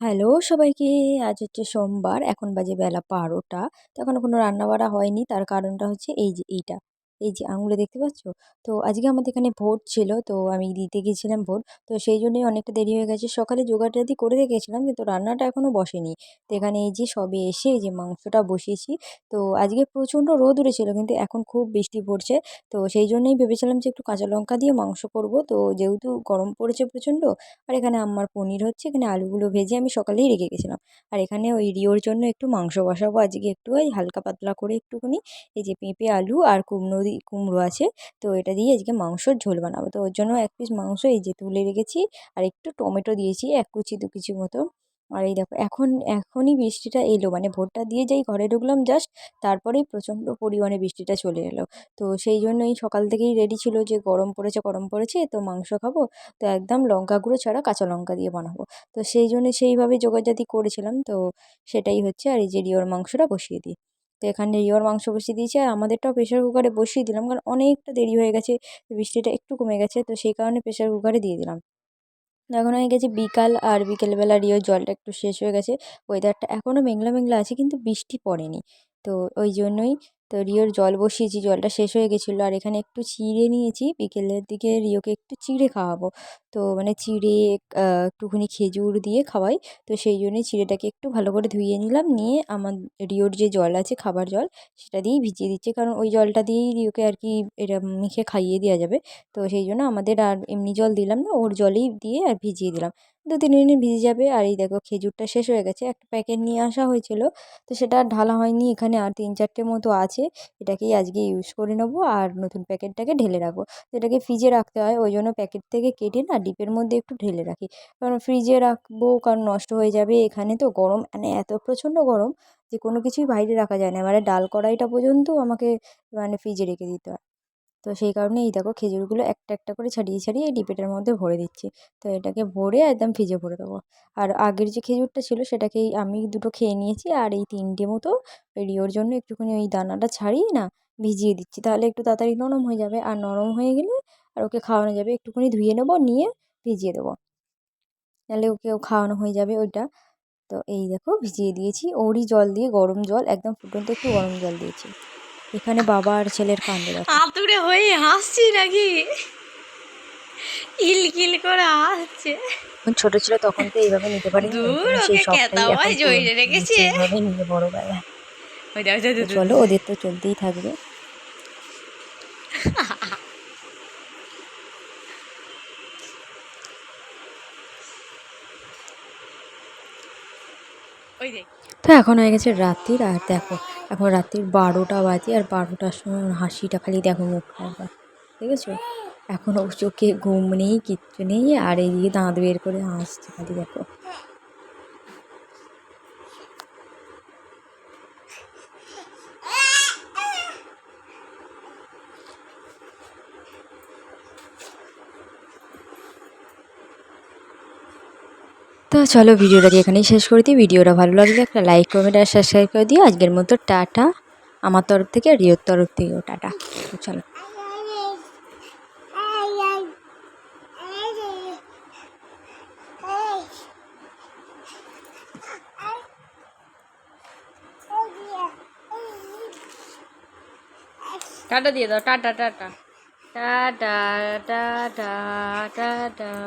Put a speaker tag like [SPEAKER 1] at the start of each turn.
[SPEAKER 1] Hello সবাইকে, আজ হচ্ছে সোমবার, এখন বাজে বেলা বারোটা। তো এখনও কোনো রান্না বাড়া হয়নি, তার কারণটা হচ্ছে এই যে এইটা। এই যে আঙুলে দেখতে পাচ্ছ? তো আজকে আমাদের এখানে ভোট ছিল, তো আমি দিতে গিয়েছিলাম ভোট। তো সেই জন্যই অনেকটা দেরি হয়ে গেছে। সকালে জোগাড়জাতি করে রেখেছিলাম, কিন্তু রান্নাটা এখনও বসেনি। তো এখানে এই যে সবে এসে এই যে মাংসটা বসিয়েছি, তো আজকে প্রচণ্ড রোদ উঠেছিল, কিন্তু এখন খুব বৃষ্টি পড়ছে। তো সেই জন্যই ভেবেছিলাম যে একটু কাঁচা লঙ্কা দিয়ে মাংস করব। তো যেহেতু গরম পড়েছে প্রচণ্ড, আর এখানে আমার পনির হচ্ছে, এখানে আলুগুলো ভেজে আমি সকালেই রেখে গেছিলাম। আর এখানে ওই রিওর জন্য একটু মাংস বসাবো আজকে একটু, ওই হালকা পাতলা করে একটুখানি। এই যে পেঁপে, আলু আর কুমড়ো দি, কুমড়ো আছে, তো এটা দিয়ে আজকে মাংসর ঝোল বানাবো। তো ওর জন্য এক পিস মাংস এই যে তুলে রেখেছি, আর একটু টমেটো দিয়েছি, এক কুচি, দু কুচি মতো। আর এই দেখো, এখন, এখনই বৃষ্টিটা এলো মানে ভোরটা দিয়ে যাই ঘরে ঢুকলাম জাস্ট তারপরেই প্রচণ্ড পরিমাণে বৃষ্টিটা চলে এলো। তো সেই জন্যই সকাল থেকেই রেডি ছিল যে গরম পড়েছে গরম পড়েছে, তো মাংস খাব। তো একদম লঙ্কা গুঁড়ো ছাড়া কাঁচা লঙ্কা দিয়ে বানাবো। তো সেই জন্য সেইভাবে জোগাড়জাতি করেছিলাম, তো সেটাই হচ্ছে, আর এই যে রিওর মাংসটা বসিয়ে দিই। তো এখানে রিওর মাংস বসিয়ে দিয়েছি আর আমাদেরটাও প্রেশার কুকারে বসিয়ে দিলাম কারণ অনেকটা দেরি হয়ে গেছে, বৃষ্টিটা একটু কমে গেছে তো সেই কারণে প্রেশার কুকারে দিয়ে দিলাম। এখন হয়ে গেছে বিকাল আর বিকেলবেলা রিওর জলটা একটু শেষ হয়ে গেছে ওয়েদারটা এখনও মেঘলা মেঘলা আছে কিন্তু বৃষ্টি পড়েনি। তো ওই জন্যই তো রিওর জল বসিয়েছি, জলটা শেষ হয়ে গেছিল। আর এখানে একটু চিড়ে নিয়েছি, বিকেলের দিকে রিওকে একটু চিড়ে খাওয়াবো। তো মানে চিড়ে একটুখানি খেজুর দিয়ে খাওয়াই। তো সেই জন্যই চিড়েটাকে একটু ভালো করে ধুয়ে নিলাম, নিয়ে আমার রিওর যে জল আছে, খাবার জল, সেটা দিয়েই ভিজিয়ে দিচ্ছি। কারণ ওই জলটা দিয়েই রিওকে আর কি এটা মেখে খাইয়ে দেওয়া যাবে। তো সেই জন্য আমাদের আর এমনি জল দিলাম না, ওর জলেই দিয়ে আর ভিজিয়ে দিলাম। দু তিন মিনিট ভিজে যাবে। আর এই দেখো খেজুরটা শেষ হয়ে গেছে। একটা প্যাকেট নিয়ে আসা হয়েছিল। তো সেটা আর ঢালা হয়নি। এখানে আর তিন চারটে মতো আছে। এটাকেই আজকে ইউজ করে নেব আর নতুন প্যাকেটটাকে ঢেলে রাখব। তো এটাকে ফ্রিজে রাখতে হয়। ওই জন্য প্যাকেট থেকে কেটে না ডিপের মধ্যে একটু ঢেলে রাখি। কারণ ফ্রিজে রাখব কারণ নষ্ট হয়ে যাবে। এখানে তো গরম মানে এত প্রচণ্ড গরম যে কোনো কিছুই বাইরে রাখা যায় না। মানে ডাল কড়াইটা পর্যন্ত আমাকে মানে ফ্রিজে রেখে দিতে হয়। তো সেই কারণে এই দেখো খেজুরগুলো একটা একটা করে ছাড়িয়ে ছাড়িয়ে এই ডিপেটার মধ্যে ভরে দিচ্ছি। তো এটাকে ভরে একদম ফ্রিজে ভরে দেবো। আর আগের যে খেজুরটা ছিল সেটাকেই আমি দুটো খেয়ে নিয়েছি আর এই তিনটে মতো রিওর জন্য একটুখানি ওই দানাটা ছাড়িয়ে না ভিজিয়ে দিচ্ছি। তাহলে একটু তাড়াতাড়ি নরম হয়ে যাবে। আর নরম হয়ে গেলে আর ওকে খাওয়ানো যাবে। একটুখানি ধুয়ে নেব, নিয়ে ভিজিয়ে দেবো। তাহলে ওকেও খাওয়ানো হয়ে যাবে ওইটা। তো এই দেখো ভিজিয়ে দিয়েছি। ওরই জল দিয়ে গরম জল, একদম ফুটন্ত একটু গরম জল দিয়েছি। এখানে বাবা আর ছেলের দেখো।
[SPEAKER 2] আতুরে হয়ে হাসছি নাকি? ইল কিল করে হাসছে।
[SPEAKER 1] ছোট ছিল তখন তো এইভাবে নিতে পারি
[SPEAKER 2] দূর, ওকে কেতাবায় জড়িয়ে রেখেছে।
[SPEAKER 1] এইভাবে নিয়ে বড় বেলা।
[SPEAKER 2] ওই দেখো
[SPEAKER 1] তো চলো ওদের তো চলতেই থাকবে। তো এখন হয়ে গেছে রাত্রির আর দেখো এখন রাত্রির বারোটা বাজে আর বারোটার সময় হাসিটা খালি দেখো মুখটা একবার আছে? এখন ওর চোখে ঘুম নেই, কিচ্ছু নেই, আর এইদিকে দাঁত বের করে হাসছে খালি দেখো। তো চলো ভিডিওটাকে এখানেই শেষ করে দিই। ভিডিওটা ভালো লাগলে একটা লাইক, কমেন্ট আর সাবস্ক্রাইব করে দিও। আজকের মতো টাটা। আমার তরফ থেকে রিওর তরফ থেকেও টাটা। চলো।
[SPEAKER 2] টাটা দিয়ে দাও। Tata. Tata tata tata tata.